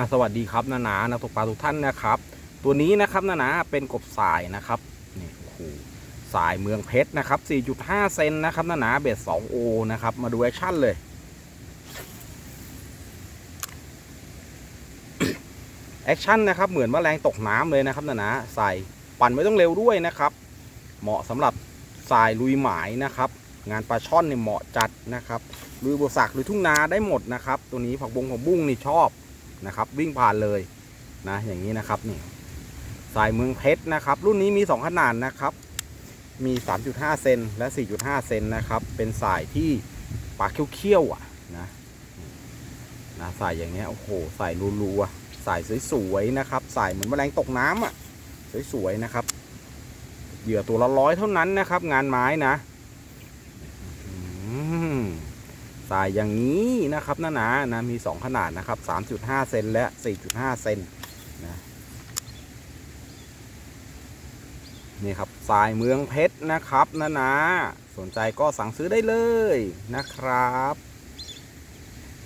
อะสวัสดีครับนานานักตกปลาทุกท่านนะครับ ตัวนี้นะครับนานาเป็นกบสายนะครับนี่โอ้โหสายเมืองเพชรนะครับ 4.5 เซนนะครับนานาเบส 2O นะครับ มาดูแอคชั่นเลยแอคชั่นนะครับเหมือนแมลงตกน้ำเลยนะครับนานาใส่ปั่นไม่ต้องเร็วด้วยนะครับ เหมาะสำหรับสายลุยหมายนะครับ งานปลาช่อนเนี่ยเหมาะจัดนะครับลุยบวสักหรือทุ่งนาได้หมดนะครับ ตัวนี้ผักบงผักบุ้งนี่ชอบ นะครับ วิ่งผ่านเลยนะอย่างนี้นะครับนี่สายเมืองเพชรนะครับ รุ่นนี้มี 2 ขนาดนะครับ มี 3.5 เซนและ 4.5 เซนนะครับ เป็นสายที่ปากเขี้ยวๆอะนะนะสายอย่างเงี้ยโอ้โหสายรัวๆสายสวยๆนะครับ สายเหมือนแมลงตกน้ำอะสวยๆนะครับ เหยื่อตัวละร้อยเท่านั้นนะครับ งานไม้นะอืม สายอย่างนี้นะครับนะนะนะมี 2 ขนาดนะครับ 3.5 เซนและ 4.5 เซนนะนี่ครับสายเมืองเพชรนะครับนะนะสนใจก็สั่งซื้อได้เลยนะครับ